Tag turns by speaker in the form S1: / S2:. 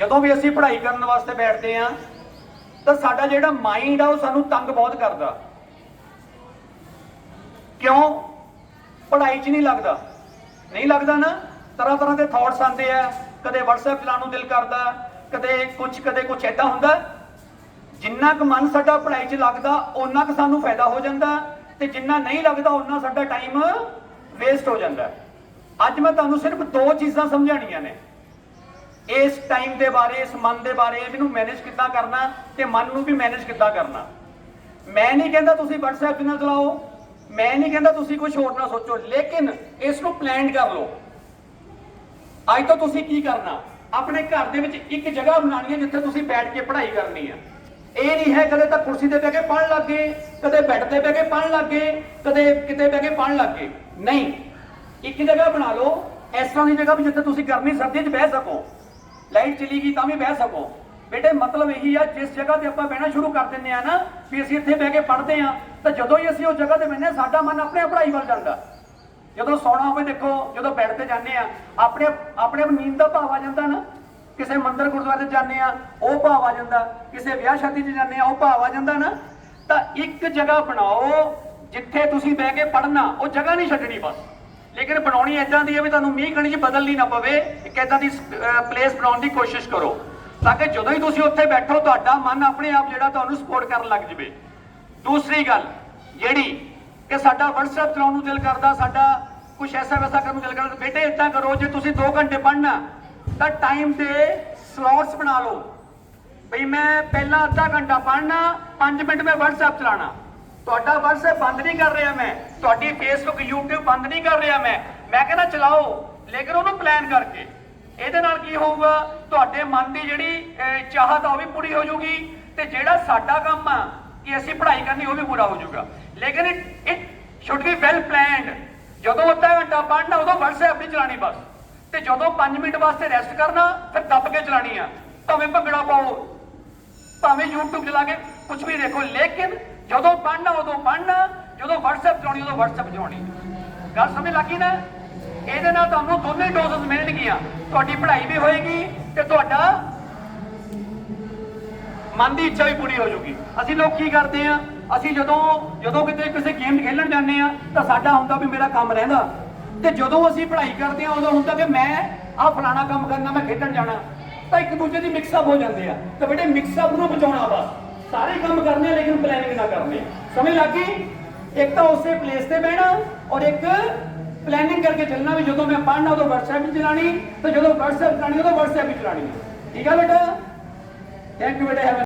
S1: ਜਦੋਂ ਵੀ ਅਸੀਂ ਪੜ੍ਹਾਈ ਕਰਨ ਵਾਸਤੇ ਬੈਠਦੇ ਆ ਤਾਂ ਸਾਡਾ ਜਿਹੜਾ ਮਾਈਂਡ ਆ, ਉਹ ਸਾਨੂੰ ਤੰਗ ਬਹੁਤ ਕਰਦਾ। ਕਿਉਂ? ਪੜ੍ਹਾਈ 'ਚ ਨਹੀਂ ਲੱਗਦਾ। ਨਹੀਂ ਲੱਗਦਾ ਨਾ? ਤਰ੍ਹਾਂ ਤਰ੍ਹਾਂ ਦੇ ਥਾਟਸ ਆਉਂਦੇ ਆ। ਕਦੇ WhatsApp ਚਲਾਉਣ ਨੂੰ ਦਿਲ ਕਰਦਾ, ਕਦੇ ਕੁਝ ਕਦੇ ਕੁਝ ਐਦਾਂ ਹੁੰਦਾ। ਜਿੰਨਾ ਕੁ ਮਨ ਸਾਡਾ ਪੜ੍ਹਾਈ 'ਚ ਲੱਗਦਾ, ਓਨਾ ਕੁ ਸਾਨੂੰ ਫਾਇਦਾ ਹੋ ਜਾਂਦਾ। ਤੇ ਜਿੰਨਾ ਨਹੀਂ ਲੱਗਦਾ, ਓਨਾ ਸਾਡਾ ਟਾਈਮ ਵੇਸਟ ਹੋ ਜਾਂਦਾ। ਅੱਜ ਮੈਂ ਤੁਹਾਨੂੰ ਸਿਰਫ ਦੋ ਚੀਜ਼ਾਂ ਸਮਝਾਣੀਆਂ ਨੇ। ਇਸ ਟਾਈਮ ਦੇ ਬਾਰੇ, ਇਸ ਮਨ ਦੇ ਬਾਰੇ ਇਹਨੂੰ ਮੈਨੇਜ ਕਿੱਦਾਂ ਕਰਨਾ ਤੇ ਮਨ ਨੂੰ ਵੀ ਮੈਨੇਜ ਕਿੱਦਾਂ ਕਰਨਾ। ਮੈਂ ਨਹੀਂ ਕਹਿੰਦਾ ਤੁਸੀਂ WhatsApp ਨਾਲ ਚਲਾਓ, ਮੈਂ ਨਹੀਂ ਕਹਿੰਦਾ ਤੁਸੀਂ ਕੁਝ ਹੋਰ ਨਾ ਸੋਚੋ, ਲੇਕਿਨ ਇਸ ਨੂੰ ਪਲਾਨ ਕਰ ਲਓ। ਅੱਜ ਤੋਂ ਤੁਸੀਂ ਕੀ ਕਰਨਾ? ਆਪਣੇ ਘਰ ਦੇ ਵਿੱਚ ਇੱਕ ਜਗ੍ਹਾ ਬਣਾਉਣੀ ਹੈ ਜਿੱਥੇ ਤੁਸੀਂ ਬੈਠ ਕੇ ਪੜ੍ਹਾਈ ਕਰਨੀ ਹੈ। ਇਹ ਨਹੀਂ ਹੈ ਕਦੇ ਤਾਂ ਕੁਰਸੀ ਤੇ ਬਹਿ ਕੇ ਪੜ੍ਹਨ ਗਏ, ਕਦੇ ਬੈੱਡ ਤੇ ਬਹਿ ਕੇ ਪੜ੍ਹਨ ਗਏ, ਕਦੇ ਕਿਤੇ ਬਹਿ ਕੇ ਪੜ੍ਹਨ ਗਏ। ਨਹੀਂ, ਇੱਕ ਜਗ੍ਹਾ ਬਣਾ ਲਓ, ਇਸ ਤਰ੍ਹਾਂ ਦੀ ਜਗ੍ਹਾ ਵੀ ਜਿੱਥੇ ਤੁਸੀਂ ਗਰਮੀ ਸਰਦੀ 'ਚ ਬਹਿ ਸਕੋ। ਲਾਈਟ ਚਲੀ ਗਈ ਤਾਂ ਵੀ ਬਹਿ ਸਕੋ। ਬੇਟੇ, ਮਤਲਬ ਇਹੀ ਆ, ਜਿਸ ਜਗ੍ਹਾ ਤੇ ਆਪਾਂ ਬਹਿਣਾ ਸ਼ੁਰੂ ਕਰ ਦਿੰਦੇ ਆ ਨਾ, ਵੀ ਅਸੀਂ ਇੱਥੇ ਬਹਿ ਕੇ ਪੜ੍ਹਦੇ ਆ, ਤਾਂ ਜਦੋਂ ਹੀ ਅਸੀਂ ਉਹ ਜਗ੍ਹਾ ਤੇ ਬਹਿੰਦੇ ਹਾਂ ਸਾਡਾ ਮਨ ਆਪਣੇ ਪੜ੍ਹਾਈ ਵੱਲ ਜਾਂਦਾ। ਜਦੋਂ ਸੌਣਾ ਹੋਵੇ ਦੇਖੋ, ਜਦੋਂ ਬੈੱਡ ਤੇ ਜਾਂਦੇ ਆ, ਆਪਣੇ ਆਪਣੇ ਆਪ ਨੀਂਦ ਦਾ ਭਾਵ ਆ ਜਾਂਦਾ ਨਾ। ਕਿਸੇ ਮੰਦਰ ਗੁਰਦੁਆਰੇ 'ਚ ਜਾਂਦੇ ਆ, ਉਹ ਭਾਵ ਆ ਜਾਂਦਾ। ਕਿਸੇ ਵਿਆਹ ਸ਼ਾਦੀ 'ਚ ਜਾਂਦੇ ਆ, ਉਹ ਭਾਵ ਆ ਜਾਂਦਾ ਨਾ। ਤਾਂ ਇੱਕ ਜਗ੍ਹਾ ਬਣਾਓ, ਜਿੱਥੇ ਤੁਸੀਂ ਬਹਿ ਕੇ ਪੜ੍ਹਨਾ, ਉਹ ਜਗ੍ਹਾ ਨਹੀਂ ਛੱਡਣੀ ਬਸ। ਲੇਕਿਨ ਬਣਾਉਣੀ ਇਦਾਂ ਦੀ ਹੈ ਵੀ ਤੁਹਾਨੂੰ ਮੀਂਹ ਕਣੀ 'ਚ ਬਦਲਣੀ ਨਾ ਪਵੇ, ਇੱਕ ਇਦਾਂ ਦੀ ਪਲੇਸ ਬਣਾਉਣ ਦੀ ਕੋਸ਼ਿਸ਼ ਕਰੋ। ਤਾਂ ਕਿ ਜਦੋਂ ਹੀ ਤੁਸੀਂ ਉੱਥੇ ਬੈਠੋ, ਤੁਹਾਡਾ ਮਨ ਆਪਣੇ ਆਪ ਜਿਹੜਾ ਤੁਹਾਨੂੰ ਸਪੋਰਟ ਕਰਨ ਲੱਗ ਜਵੇ। ਦੂਸਰੀ ਗੱਲ ਜਿਹੜੀ ਕਿ ਸਾਡਾ WhatsApp ਚਲਾਉਣ ਨੂੰ ਦਿਲ ਕਰਦਾ, ਸਾਡਾ ਕੁਝ ਐਸਾ ਵੈਸਾ ਕਰਨ ਨੂੰ ਦਿਲ ਕਰਦਾ, ਬੇਟੇ ਇਦਾਂ ਕਰੋ, ਜੇ ਤੁਸੀਂ 2 ਘੰਟੇ ਪੜ੍ਹਨਾ, ਤਾਂ ਟਾਈਮ ਦੇ ਸਲੋਟਸ ਬਣਾ ਲਓ। ਬਈ ਮੈਂ ਪਹਿਲਾਂ ਅੱਧਾ ਘੰਟਾ ਪੜ੍ਹਨਾ 5 ਮਿੰਟ ਮੈਂ WhatsApp ਚਲਾਣਾ ਤੁਹਾਡਾ WhatsApp ਬੰਦ ਨਹੀਂ ਕਰ ਰਿਹਾ ਮੈਂ। ਤੁਹਾਡੀ Facebook, YouTube ਬੰਦ ਨਹੀਂ ਕਰ ਰਿਹਾ ਮੈਂ। ਮੈਂ ਕਹਿੰਦਾ, ਚਲਾਓ। ਲੇਕਿਨ ਉਹਨੂੰ ਪਲਾਨ ਕਰਕੇ। ਇਹਦੇ ਨਾਲ ਕੀ ਹੋਊਗਾ? ਤੁਹਾਡੇ ਮਨ ਦੀ ਜਿਹੜੀ ਚਾਹਤ ਆ ਉਹ ਵੀ ਪੂਰੀ ਹੋ ਜਾਊਗੀ। ਤੇ ਜਿਹੜਾ ਸਾਡਾ ਕੰਮ ਆ, ਕਿ ਅਸੀਂ ਪੜ੍ਹਾਈ ਕਰਨੀ, ਉਹ ਵੀ ਪੂਰਾ ਹੋ ਜਾਊਗਾ। ਲੇਕਿਨ it should be well planned ਜਦੋਂ ਅੱਧਾ ਘੰਟਾ ਪੜ੍ਹਨਾ, ਉਦੋਂ WhatsApp ਨਹੀਂ ਚਲਾਣੀ ਬਸ। ਤੇ ਜਦੋਂ 5 ਮਿੰਟ ਵਾਸਤੇ ਰੈਸਟ ਕਰਨਾ, ਫਿਰ ਦੱਬ ਕੇ ਚਲਾਣੀ ਆ। ਭਾਵੇਂ ਭੰਗੜਾ ਪਾਓ, ਭਾਵੇਂ YouTube ਚਲਾ ਕੇ ਕੁਝ ਵੀ ਦੇਖੋ। ਲੇਕਿਨ ਜਦੋਂ ਪੜ੍ਹਨਾ, ਉਦੋਂ ਪੜ੍ਹਨਾ, ਜਦੋਂ WhatsApp ਚਲਾਉਣੀ, ਉਦੋਂ WhatsApp ਚਲਾਉਣੀ। ਗੱਲ ਸਮਝ ਲੱਗੀ ਨਾ? ਇਹਦੇ ਨਾਲ ਤੁਹਾਨੂੰ ਦੋਨੇ ਡੋਜ਼ਸ ਮਿਲਣਗੀਆਂ। ਤੁਹਾਡੀ ਪੜ੍ਹਾਈ ਵੀ ਹੋਏਗੀ ਤੇ ਤੁਹਾਡਾ ਮਨ ਦੀ ਇੱਛਾ ਵੀ ਪੂਰੀ ਹੋ ਜਾਊਗੀ। ਅਸੀਂ ਲੋਕ ਕੀ ਕਰਦੇ ਆ ਅਸੀਂ ਜਦੋਂ ਜਦੋਂ ਕਿਤੇ ਕਿਸੇ ਗੇਮ ਖੇਡਣ ਜਾਂਦੇ ਆ ਤਾਂ ਸਾਡਾ ਹੁੰਦਾ ਵੀ ਮੇਰਾ ਕੰਮ ਰਹਿੰਦਾ। ਤੇ ਜਦੋਂ ਅਸੀਂ ਪੜ੍ਹਾਈ ਕਰਦੇ ਆ ਉਦੋਂ ਹੁੰਦਾ ਕਿ ਮੈਂ ਆਹ ਫਲਾਣਾ ਕੰਮ ਕਰਨਾ, ਮੈਂ ਖੇਡਣ ਜਾਣਾ। ਤਾਂ ਇੱਕ ਦੂਜੇ ਦੀ ਮਿਕਸ ਅਪ ਹੋ ਜਾਂਦੇ ਆ। ਤੇ ਬੇਟੇ ਮਿਕਸ ਅਪ ਨੂੰ ਬਚਾਉਣਾ ਬਸ ਸਾਰੇ ਕੰਮ ਕਰਨੇ ਆ, ਲੇਕਿਨ ਪਲੈਨਿੰਗ ਨਾ ਕਰਨੀ। ਸਮਝ ਲੱਗੀ ਇੱਕ ਤਾਂ ਉਸੇ ਪਲੇਸ ਤੇ ਬਹਿਣਾ ਔਰ ਇੱਕ ਪਲੈਨਿੰਗ ਕਰਕੇ ਚੱਲਣਾ ਵੀ ਜਦੋਂ ਮੈਂ ਪੜ੍ਹਨਾ, ਉਦੋਂ WhatsApp ਵੀ ਚਲਾਣੀ ਤੇ ਜਦੋਂ WhatsApp ਚਲਾਣੀ ਉਦੋਂ WhatsApp ਵੀ ਚਲਾਣੀ ਠੀਕ ਆ ਬੇਟਾ? ਥੈਂਕ ਯੂ ਬੇਟਾ